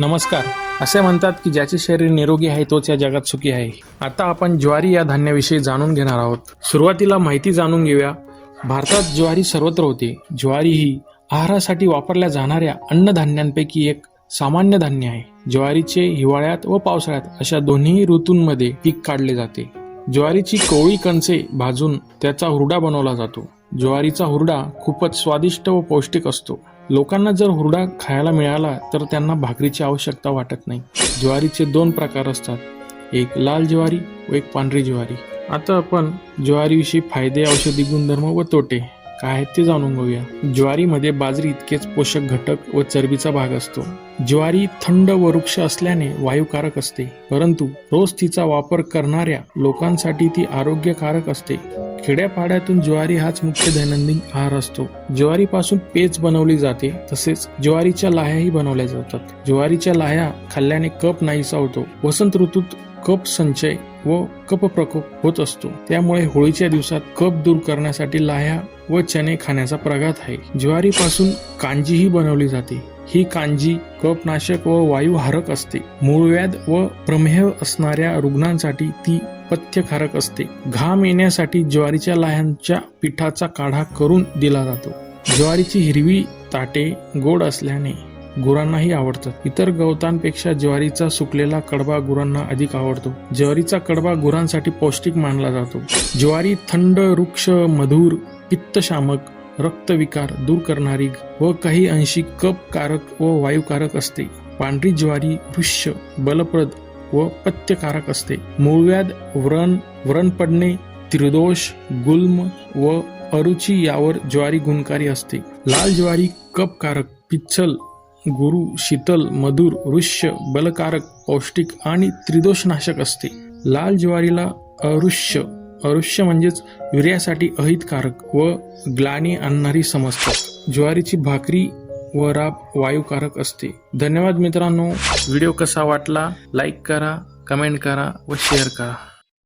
नमस्कार. असे म्हणतात की ज्याचे शरीर निरोगी आहे तोच या जगात सुखी आहे. आता आपण ज्वारी या धान्याविषयी जाणून घेणार आहोत. सुरुवातीला माहिती जाणून घेऊया. भारतात ज्वारी सर्वत्र होते. ज्वारी ही आहारासाठी वापरल्या जाणाऱ्या अन्नधान्यांपैकी एक सामान्य धान्य आहे. ज्वारीचे हिवाळ्यात व पावसाळ्यात अशा दोन्ही ऋतूंमध्ये पीक काढले जाते. ज्वारीची कोवळी कणसे भाजून त्याचा हुरडा बनवला जातो. ज्वारीचा हुरडा खूपच स्वादिष्ट व पौष्टिक असतो. लोकांना जर हुरडा खायला मिळाला तर त्यांना भाकरीची आवश्यकता वाटत नाही. ज्वारीचे दोन प्रकार असतात. एक लाल ज्वारी व एक पांढरी ज्वारी. आता आपण ज्वारीविषयी फायदे औषधी गुणधर्म व तोटे काय आहेत ते जाणून घेऊया. ज्वारीमध्ये बाजरी इतकेच पोषक घटक व चरबीचा भाग असतो. ज्वारी थंड व वृक्ष असल्याने वायुकारक असते परंतु रोज तिचा वापर करणाऱ्या लोकांसाठी ती आरोग्यकारक असते. खेड्यापाड्यातून ज्वारी हाच मुख्य दैनंदिन आहार असतो. ज्वारीपासून पेच बनवली जाते तसेच ज्वारीच्या लाह्याही बनवल्या जातात. ज्वारीच्या लाह्या खाल्ल्याने कप नाहीसा होतो. वसंत ऋतूत कप संचय व कप प्रकोप होत असतो. त्यामुळे होळीच्या दिवसात कप दूर करण्यासाठी लाह्या व चणे खाण्याचा प्रघात आहे. ज्वारीपासून कांजीही बनवली जाते. ही कांजी कपनाशक व वायुहारक असते. मूळव्याध व प्रमेह असणाऱ्या रुग्णांसाठी ती पथ्यकारक असते. घाम येण्यासाठी ज्वारीच्या लाह्यांच्या पिठाचा काढा करून दिला जातो. ज्वारीची हिरवी ताटे गोड असल्याने गुरांनाही आवडतात इतर गवतांपेक्षा ज्वारीचा सुकलेला कडबा गुरांना अधिक आवडतो. ज्वारीचा कडबा गुरांसाठी पौष्टिक मानला जातो. ज्वारी थंड वृक्ष मधुर पित्तशामक रक्तविकार दूर करणारी व काही अंशी कपकारक व वायुकारक असते. पांढरी ज्वारी वृक्ष बलप्रद व पत्यकारक असते. मूळव्याध व्रण व्रण पडणे त्रिदोष गुल्म व अरुची यावर ज्वारी गुणकारी असते. लाल ज्वारी कपकारक पिच्छल गुरु शीतल मधुर ऋष्य बलकारक पौष्टिक आणि त्रिदोषनाशक असते. लाल ज्वारीला अरुष्य. अरुष्य म्हणजेच विर्यासाठी अहितकारक व ग्लानी आणणारी समजतात ज्वारीची भाकरी व राब वायुकारक असते. धन्यवाद मित्रांनो. व्हिडिओ कसा वाटला? लाईक करा कमेंट करा व शेअर करा.